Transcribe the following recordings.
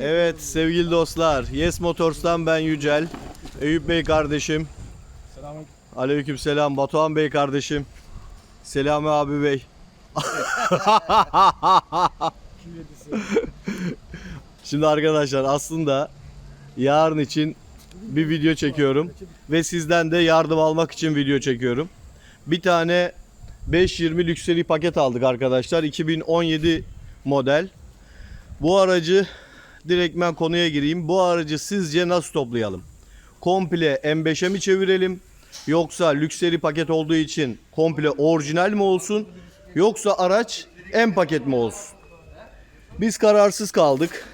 Evet sevgili dostlar. Yes Motors'tan ben Yücel. Eyüp Bey kardeşim. Selamün. Aleykümselam Batuhan Bey kardeşim. Selami abi bey. Şimdi arkadaşlar aslında yarın için bir video çekiyorum ve sizden de yardım almak için video çekiyorum. Bir tane 520 lükseri paket aldık arkadaşlar. 2017 model. Bu aracı direkt ben konuya gireyim. Bu aracı sizce nasıl toplayalım? Komple M5'e mi çevirelim? Yoksa lükseri paket olduğu için komple orijinal mi olsun? Yoksa araç M paket mi olsun? Biz kararsız kaldık.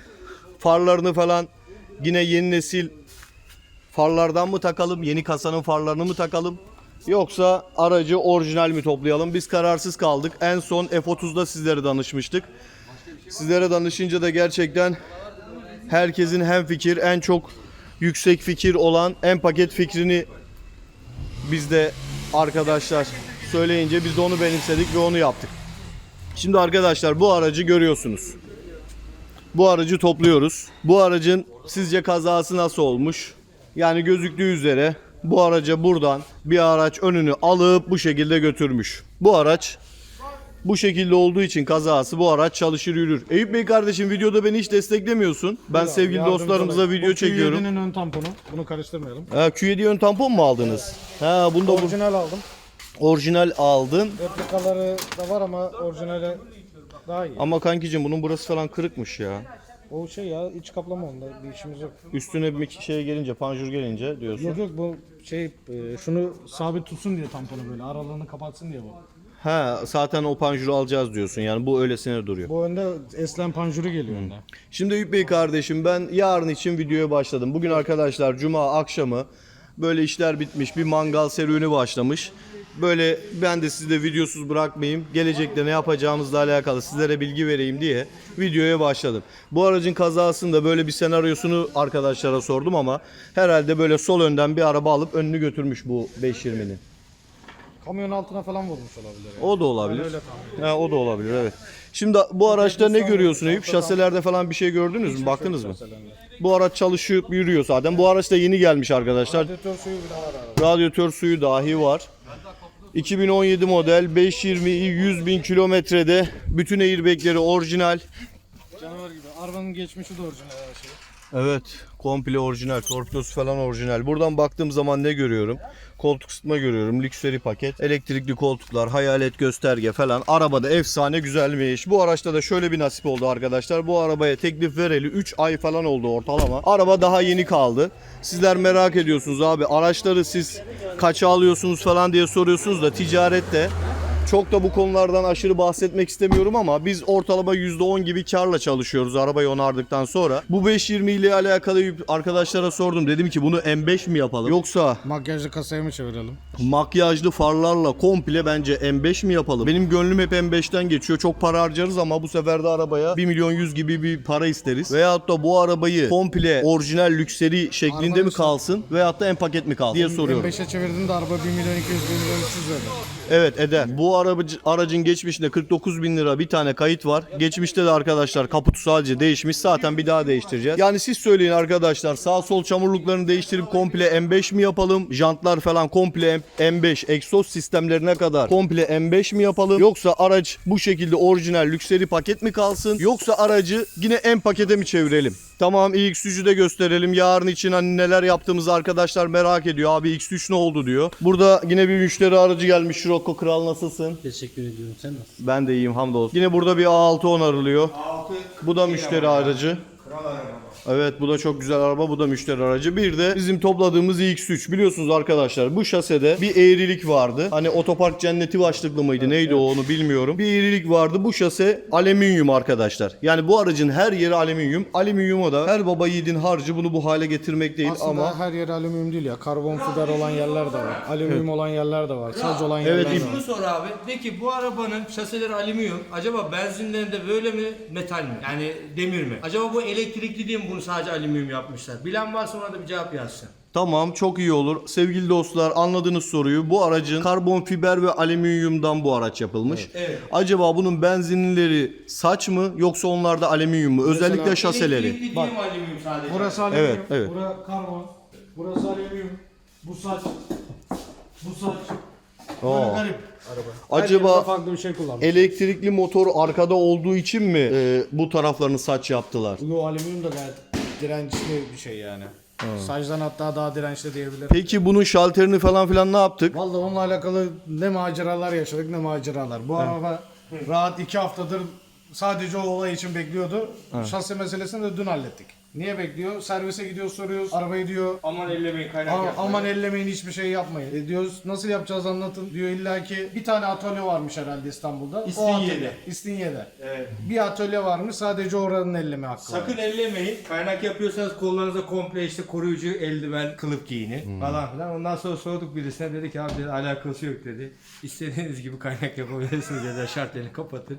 Farlarını falan yine yeni nesil farlardan mı takalım? Yeni kasanın farlarını mı takalım? Yoksa aracı orijinal mi toplayalım? Biz kararsız kaldık. En son F30'da sizlere danışmıştık. Sizlere danışınca da gerçekten herkesin hem fikir en çok yüksek fikir olan en paket fikrini biz de arkadaşlar söyleyince biz de onu benimsedik ve onu yaptık. Şimdi arkadaşlar bu aracı görüyorsunuz. Bu aracı topluyoruz. Bu aracın sizce kazası nasıl olmuş? Yani gözüktüğü üzere bu araca buradan bir araç önünü alıp bu şekilde götürmüş. Bu araç bu şekilde olduğu için kazası bu araç çalışır yürür. Eyüp Bey kardeşim videoda beni hiç desteklemiyorsun. Ben sevgili Yardımcı dostlarımıza olayım. video Bu çekiyorum. Q7'nin ön tamponu. Bunu karıştırmayalım. Ha, Q7 ön tampon mu aldınız? Ha bunu da bu Orijinal aldım. orijinal aldın. Replikaları da var ama orijinali daha iyi. Ama kankicim bunun burası falan kırıkmış ya. O şey ya iç kaplama onda bir işimiz yok. Üstüne bir şey gelince, panjur gelince diyorsun. Yok yok bu şey e, şunu sabit tutsun diye tamponu böyle aralığını kapatsın diye bu. Ha zaten o panjuru alacağız diyorsun. Yani bu öylesine duruyor. Bu önde eslen panjuru geliyor önde. Şimdi Eyüp Bey kardeşim ben yarın için videoya başladım. Bugün arkadaşlar cuma akşamı böyle işler bitmiş bir mangal serüveni başlamış. Böyle ben de sizi de videosuz bırakmayayım. Gelecekte ne yapacağımızla alakalı sizlere bilgi vereyim diye videoya başladım. Bu aracın kazasında böyle bir senaryosunu arkadaşlara sordum ama herhalde böyle sol önden bir araba alıp önünü götürmüş bu 520'nin. Kamyon altına falan vurmuş olabilir. Yani. O da olabilir. Ben öyle tahmin Ha, o da olabilir evet. Şimdi bu araçta ne görüyorsun Eyüp? Şaselerde falan bir şey gördünüz mü? Baktınız mı? Bu araç çalışıp yürüyor zaten. Bu araç da yeni gelmiş arkadaşlar. Radyatör suyu bile var arada. Radyatör suyu dahi var. 2017 model 520 100 bin kilometrede bütün airbagleri orijinal. Canavar gibi. Arabanın geçmişi de orijinal her şey. Evet komple orijinal torpidosu falan orijinal. Buradan baktığım zaman ne görüyorum? Koltuk ısıtma görüyorum. Lükseri paket. Elektrikli koltuklar, hayalet gösterge falan. Arabada efsane güzelmiş. Bu araçta da şöyle bir nasip oldu arkadaşlar. Bu arabaya teklif vereli 3 ay falan oldu ortalama. Araba daha yeni kaldı. Sizler merak ediyorsunuz abi. Araçları siz kaça alıyorsunuz falan diye soruyorsunuz da ticarette çok da bu konulardan aşırı bahsetmek istemiyorum ama biz ortalama %10 gibi karla çalışıyoruz arabayı onardıktan sonra. Bu 520 ile alakalı arkadaşlara sordum. Dedim ki bunu M5 mi yapalım? Yoksa Makyajlı kasaya mı çevirelim? makyajlı farlarla komple bence M5 mi yapalım? Benim gönlüm hep M5'ten geçiyor. Çok para harcarız ama bu sefer de arabaya 1 milyon 100 gibi bir para isteriz. Veyahut da bu arabayı komple orijinal lükseri şeklinde Arabanın mi kalsın? Veyahut da M paket mi kalsın diye soruyorum. 5'e çevirdiğinde araba 1 milyon 200 1 milyon 300 verdi. Evet eder. Bu aracın geçmişinde 49 bin lira bir tane kayıt var. Geçmişte de arkadaşlar kaputu sadece değişmiş. Zaten bir daha değiştireceğiz. Yani siz söyleyin arkadaşlar sağ sol çamurluklarını değiştirip komple M5 mi yapalım? Jantlar falan komple M5 egzoz sistemlerine kadar komple M5 mi yapalım? Yoksa araç bu şekilde orijinal lükseri paket mi kalsın? Yoksa aracı yine M pakete mi çevirelim? Tamam X3'ü de gösterelim. Yarın için hani neler yaptığımızı arkadaşlar merak ediyor. Abi X3 ne oldu diyor. Burada yine bir müşteri aracı gelmiş. Rocco Kral nasılsın? Teşekkür ediyorum. Sen nasılsın? Ben de iyiyim hamdolsun. Yine burada bir A6 onarılıyor. Bu da müşteri aracı. Evet bu da çok güzel araba. Bu da müşteri aracı. Bir de bizim topladığımız X3. Biliyorsunuz arkadaşlar bu şasede bir eğrilik vardı. Hani otopark cenneti başlıklı mıydı neydi o onu bilmiyorum. Bir eğrilik vardı. Bu şase alüminyum arkadaşlar. Yani bu aracın her yeri alüminyum. Alüminyuma da her baba yiğidin harcı bunu bu hale getirmek değil Aslında ama her yer alüminyum değil ya. Karbon fiber olan yerler de var. Alüminyum olan yerler de var. Saz olan yerler Evet, de ip- var. Şunu sor abi. Peki bu arabanın şaseleri alüminyum. Acaba benzinlerinde böyle mi metal mi? Yani demir mi? Acaba bu elektrikli diye mi bunu sadece alüminyum yapmışlar? Bilen varsa ona da bir cevap yazsın. Tamam çok iyi olur. Sevgili dostlar anladığınız soruyu. Bu aracın karbon fiber ve alüminyumdan bu araç yapılmış. Evet. Acaba bunun benzinleri saç mı yoksa onlar da alüminyum mu? Özellikle şaseleri. Elektrikli Bak. değil mi alüminyum sadece? Burası alüminyum, Evet, evet. burası karbon, burası alüminyum, bu saç, bu saç. Böyle Aa. garip Acaba farklı bir şey kullanmış. elektrikli motor arkada olduğu için mi e, bu taraflarını saç yaptılar? Yo alüminyum da gayet dirençli bir şey yani. Saçtan hatta daha dirençli diyebilirim. Peki bunun şalterini falan filan ne yaptık? Vallahi onunla alakalı ne maceralar yaşadık ne maceralar. Bu araba rahat iki haftadır sadece o olay için bekliyordu. Şase meselesini de dün hallettik. Niye bekliyor? Servise gidiyor soruyoruz. Arabayı diyor Aman ellemeyin kaynak "Aa, yapmayın. aman ellemeyin hiçbir şey yapmayın. E diyoruz nasıl yapacağız anlatın. Diyor illa ki bir tane atölye varmış herhalde İstanbul'da. O İstinye'de. atölye. İstinye'de. Evet. Bir atölye varmış sadece oranın elleme hakkı var. Sakın ellemeyin. Kaynak yapıyorsanız kollarınıza komple işte koruyucu eldiven, kılıf giyinin Hmm. falan filan. Ondan sonra sorduk birisine dedi ki abi dedi, alakası yok dedi. İstediğiniz gibi kaynak yapabilirsiniz dedi. Şartelini kapatın.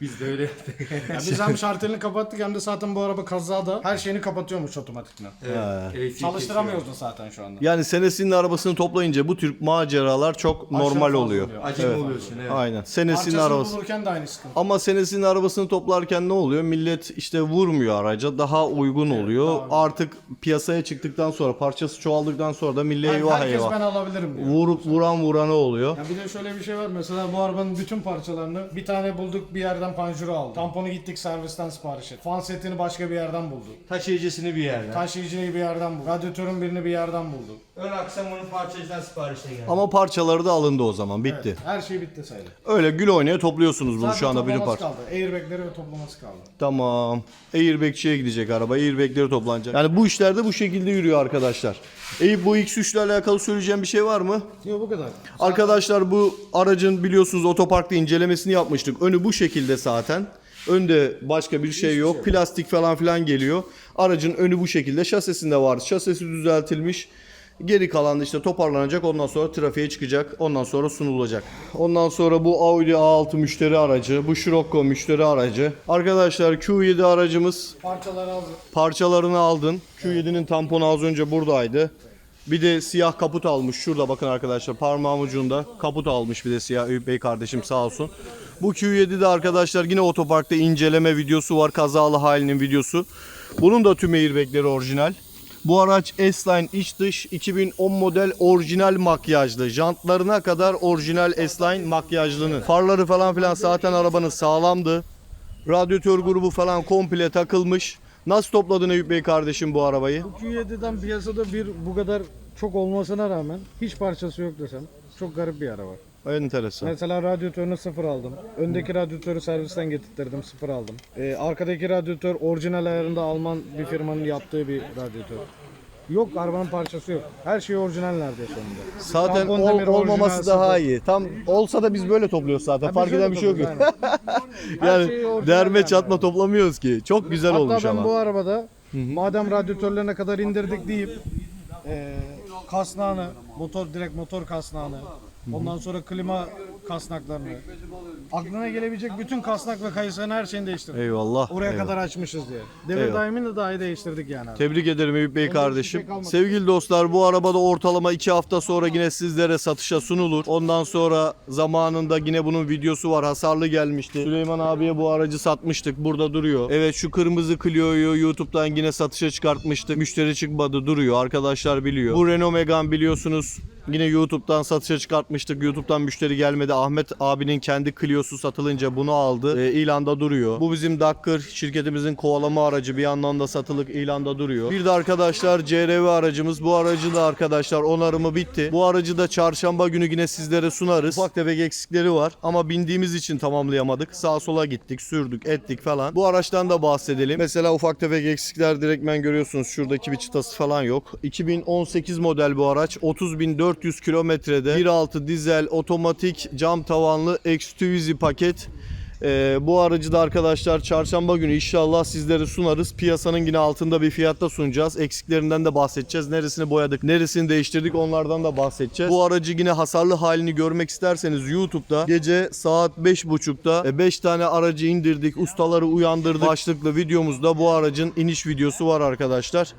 Biz de öyle yaptık. Ya biz hem şartelini kapattık hem de zaten bu araba kazada her şeyini kapatıyormuş otomatikman. evet. elektrik Çalıştıramıyoruz da zaten şu anda. Yani senesinin arabasını toplayınca bu tür maceralar çok normal fazla oluyor. oluyor. Acemi oluyorsun evet. Aynen. Senesinin Parçasını arabası. bulurken de aynı sıkıntı. Ama senesinin arabasını toplarken ne oluyor? Millet işte vurmuyor araca. Daha uygun oluyor. Artık piyasaya çıktıktan sonra parçası çoğaldıktan sonra da millet Yani eyvah herkes eyvah. ben alabilirim diyor. Vurup vuran vurana oluyor. Ya bir de şöyle bir şey var mesela bu arabanın bütün parçalarını bir tane bulduk bir yerden panjuru aldık. Tamponu gittik servisten sipariş ettik. Fan setini başka bir yerden bulduk. Taşıyıcısını bir yerden. Taşıyıcıyı bir yerden bulduk. Radyatörün birini bir yerden bulduk. Ön aksamının parçacıdan siparişe geldi. Ama parçaları da alındı o zaman. Bitti. Her şey bitti sayılır. Öyle gül oynaya topluyorsunuz bunu Sadece şu anda bütün toplaması parça. kaldı. Airbagleri ve toplaması kaldı. Tamam. Airbag'çiye gidecek araba. Airbag'leri toplanacak. Yani bu işler de bu şekilde yürüyor arkadaşlar. Eyüp bu X3 ile alakalı söyleyeceğim bir şey var mı? Yok bu kadar. Arkadaşlar bu aracın biliyorsunuz otoparkta incelemesini yapmıştık. Önü bu şekilde zaten. Önde başka bir şey yok. Plastik falan filan geliyor. Aracın önü bu şekilde. Şasisinde var. Şasisi düzeltilmiş. Geri kalan işte toparlanacak. Ondan sonra trafiğe çıkacak. Ondan sonra sunulacak. Ondan sonra bu Audi A6 müşteri aracı. Bu Scirocco müşteri aracı. Arkadaşlar Q7 aracımız Parçalar hazır. parçalarını aldın. Q7'nin tamponu az önce buradaydı. Bir de siyah kaput almış. Şurada bakın arkadaşlar parmağım ucunda kaput almış bir de siyah Eyüp Bey kardeşim sağ olsun. Bu Q7'de arkadaşlar yine otoparkta inceleme videosu var. Kazalı halinin videosu. Bunun da tüm airbagleri orijinal. Bu araç S-Line iç dış 2010 model orijinal makyajlı. Jantlarına kadar orijinal S-Line makyajlının. Farları falan filan zaten arabanın sağlamdı. Radyatör grubu falan komple takılmış. Nasıl topladın Eyüp Bey kardeşim bu arabayı? Q7'den piyasada bir bu kadar çok olmasına rağmen hiç parçası yok desem. Çok garip bir araba. Enteresan. Mesela radyatörünü sıfır aldım. Öndeki radyatörü servisten getirttirdim sıfır aldım. Ee, arkadaki radyatör orijinal ayarında Alman bir firmanın yaptığı bir radyatör. Yok arabanın parçası yok. Her şey orijinal neredeyse onda. Zaten Tampon ol- demiri olmaması orijinal daha sıfır. iyi. Tam olsa da biz böyle topluyoruz zaten. Ha, Fark eden bir şey yok. topluyoruz, aynen. Her yani orijinal derme yani. çatma toplamıyoruz ki. Çok güzel Hatta olmuş ben ama. bu arabada madem radyatörlerine kadar indirdik deyip e, kasnağını, motor direkt motor kasnağını, ondan sonra klima kasnaklarını, aklına gelebilecek bütün kasnak ve kayısının her şeyini değiştirdik. Eyvallah. Oraya eyvallah. kadar açmışız diye. Devir Eyvallah. daimini de dahi değiştirdik yani. abi. Tebrik ederim Eyüp Bey kardeşim. şey kalmadı. Sevgili dostlar bu arabada ortalama 2 hafta sonra yine sizlere satışa sunulur. Ondan sonra zamanında yine bunun videosu var. Hasarlı gelmişti. Süleyman abiye bu aracı satmıştık. Burada duruyor. Evet şu kırmızı Clio'yu YouTube'dan yine satışa çıkartmıştık. Müşteri çıkmadı duruyor. Arkadaşlar biliyor. Bu Renault Megane biliyorsunuz Yine YouTube'dan satışa çıkartmıştık. YouTube'dan müşteri gelmedi. Ahmet abinin kendi Clio'su satılınca bunu aldı. E, ilanda duruyor. Bu bizim Dakar şirketimizin kovalama aracı. Bir yandan da satılık ilanda duruyor. Bir de arkadaşlar CRV aracımız. Bu aracı da arkadaşlar onarımı bitti. Bu aracı da çarşamba günü yine sizlere sunarız. Ufak tefek eksikleri var ama bindiğimiz için tamamlayamadık. Sağa sola gittik, sürdük, ettik falan. Bu araçtan da bahsedelim. Mesela ufak tefek eksikler direktmen görüyorsunuz. Şuradaki bir çıtası falan yok. 2018 model bu araç. 30.400 kilometrede 1.6 dizel otomatik cam tavanlı X2 paket. Ee, bu aracı da arkadaşlar çarşamba günü inşallah sizlere sunarız. Piyasanın yine altında bir fiyatta sunacağız. Eksiklerinden de bahsedeceğiz. Neresini boyadık, neresini değiştirdik onlardan da bahsedeceğiz. Bu aracı yine hasarlı halini görmek isterseniz YouTube'da gece saat 5.30'da 5 tane aracı indirdik, ustaları uyandırdık. Başlıklı videomuzda bu aracın iniş videosu var arkadaşlar.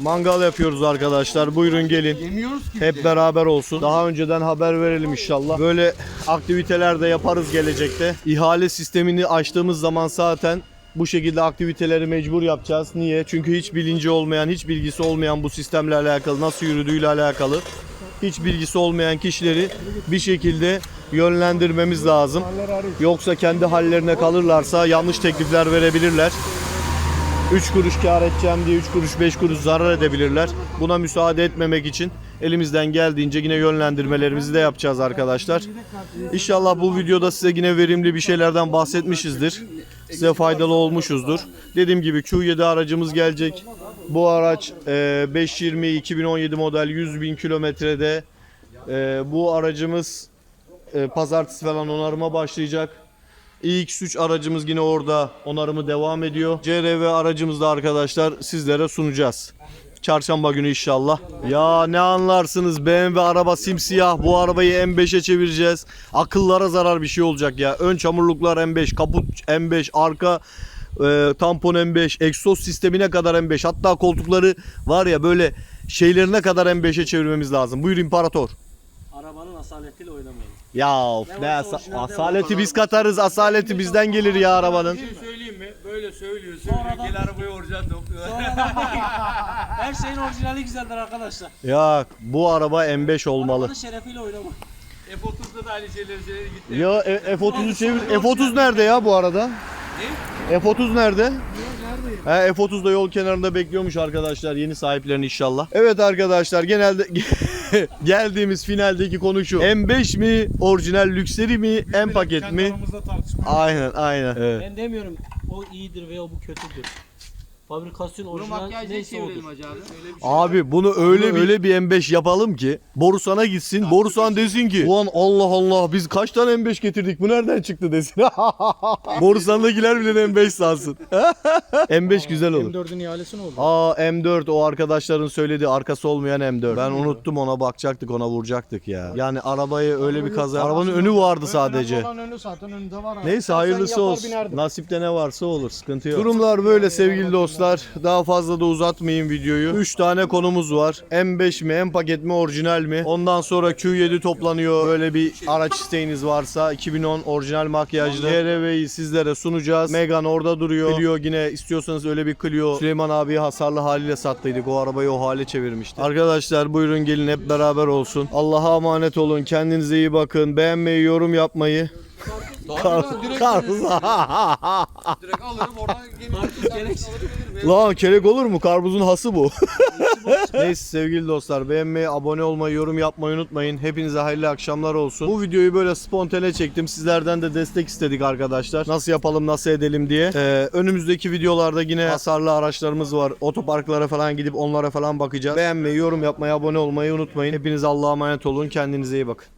Mangal yapıyoruz arkadaşlar. Buyurun gelin. Yemiyoruz ki. Hep beraber olsun. Daha önceden haber verelim inşallah. Böyle aktiviteler de yaparız gelecekte. İhale sistemini açtığımız zaman zaten bu şekilde aktiviteleri mecbur yapacağız. Niye? Çünkü hiç bilinci olmayan, hiç bilgisi olmayan bu sistemle alakalı, nasıl yürüdüğüyle alakalı hiç bilgisi olmayan kişileri bir şekilde yönlendirmemiz lazım. Yoksa kendi hallerine kalırlarsa yanlış teklifler verebilirler. 3 kuruş kar edeceğim diye 3 kuruş 5 kuruş zarar edebilirler. Buna müsaade etmemek için elimizden geldiğince yine yönlendirmelerimizi de yapacağız arkadaşlar. İnşallah bu videoda size yine verimli bir şeylerden bahsetmişizdir. Size faydalı olmuşuzdur. Dediğim gibi Q7 aracımız gelecek. Bu araç e, 520 2017 model 100 bin kilometrede. E, Bu aracımız e, pazartesi falan onarıma başlayacak. iX3 aracımız yine orada onarımı devam ediyor. CRV aracımızı da arkadaşlar sizlere sunacağız. Çarşamba günü inşallah. Ya ne anlarsınız BMW araba simsiyah. Bu arabayı M5'e çevireceğiz. Akıllara zarar bir şey olacak ya. Ön çamurluklar M5, kaput M5, arka e, tampon M5, egzoz sistemine kadar M5. Hatta koltukları var ya böyle şeylerine kadar M5'e çevirmemiz lazım. Buyur imparator. Arabanın asaletiyle oynamayın. Ya of, Ne asa- orijinalde asaleti biz katarız. Asaleti bizden gelir ya arabanın. Bir şey söyleyeyim mi? Böyle söylüyor Sonradan- söylüyor. Gel arabayı orijinal topluyorlar. Her şeyin orijinali güzeldir arkadaşlar. Ya bu araba M5 olmalı. Arabanın şerefiyle oynamayın. F30'da da aynı şeyleri söyledi gitti. Ya e- F30'u çevir. F30 nerede ya bu arada? F30 nerede? He, F30 da yol kenarında bekliyormuş arkadaşlar yeni sahiplerini inşallah. Evet arkadaşlar genelde geldiğimiz finaldeki konu şu. M5 mi orijinal lükseri mi M paket mi? Aramızda tartışma. Aynen aynen. Evet. Ben demiyorum o iyidir veya bu kötüdür. Fabrikasyon Bunu orijinal neyse çevirelim odur. hacı abi. Abi bunu öyle bir, öyle bir M5 yapalım ki Borusan'a gitsin. Borusan desin ki Ulan Allah Allah biz kaç tane M5 getirdik bu nereden çıktı desin. Borusan'dakiler bile M5 sansın. M5 güzel olur. M4'ün ihalesi ne oldu? Aa M4 o arkadaşların söylediği arkası olmayan M4. Ben unuttum ona bakacaktık ona vuracaktık ya. Yani arabayı öyle bir kaza. Arabanın önü vardı sadece. Önemli olan önü zaten önünde var. abi. Neyse hayırlısı yapar olsun. binerdim. Nasipte ne varsa olur. Sıkıntı yok. Durumlar böyle sevgili dostlar. Daha fazla da uzatmayayım videoyu. 3 tane konumuz var. M5 mi, M paket mi, orijinal mi? Ondan sonra Q7 toplanıyor. Böyle bir araç isteğiniz varsa 2010 orijinal makyajlı CRV'yi sizlere sunacağız. Megan orada duruyor. Clio yine istiyorsanız öyle bir Clio Süleyman abiye hasarlı haliyle sattıydık. O arabayı o hale çevirmişti. Arkadaşlar buyurun gelin hep beraber olsun. Allah'a emanet olun. Kendinize iyi bakın. Beğenmeyi, yorum yapmayı. Kar- Karpuz. Direkt alırım oradan gemi Lan kelek olur mu? Karpuzun hası bu. Neyse sevgili dostlar beğenmeyi, abone olmayı, yorum yapmayı unutmayın. Hepinize hayırlı akşamlar olsun. Bu videoyu böyle spontane çektim. Sizlerden de destek istedik arkadaşlar. Nasıl yapalım, nasıl edelim diye. Ee, önümüzdeki videolarda yine hasarlı araçlarımız var. Otoparklara falan gidip onlara falan bakacağız. Beğenmeyi, yorum yapmayı, abone olmayı unutmayın. Hepiniz Allah'a emanet olun. Kendinize iyi bakın.